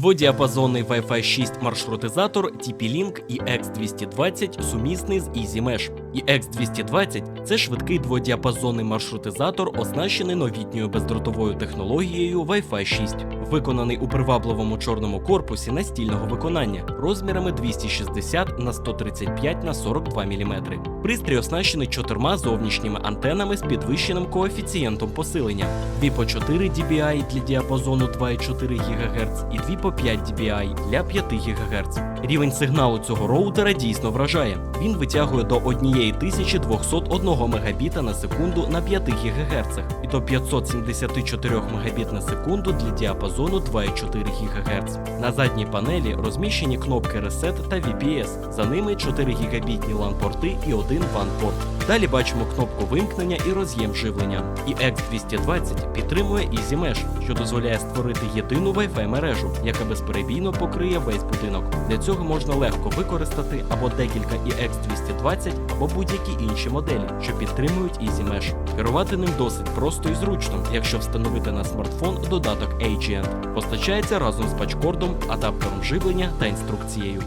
Дводіапазонний Wi-Fi 6 маршрутизатор TP-Link EX220 сумісний з EasyMesh. EX220 – це швидкий дводіапазонний маршрутизатор, оснащений новітньою бездротовою технологією Wi-Fi 6, виконаний у привабливому чорному корпусі настільного виконання розмірами 260 на 135 на 42 мм. Пристрій оснащений чотирма зовнішніми антенами з підвищеним коефіцієнтом посилення: дві по 4 dBi для діапазону 2,4 ГГц і дві по 5 dBi для 5 ГГц. Рівень сигналу цього роутера дійсно вражає. Він витягує до 1201 Мбіта на секунду на 5 ГГц і до 574 Мбіт на секунду для діапазону 2,4 ГГц. На задній панелі розміщені кнопки Reset та VPS. За ними 4 гігабітні LAN-порти і один WAN-порт. Далі бачимо кнопку вимкнення і роз'єм живлення. І X220 підтримує EasyMesh, що дозволяє створити єдину Wi-Fi мережу, яка безперебійно покриє весь будинок. Для цього можна легко використати або декілька EX220, або будь-які інші моделі, що підтримують EasyMesh. Керувати ним досить просто і зручно, якщо встановити на смартфон додаток AGN. Постачається разом з пачкордом, адаптером живлення та інструкцією.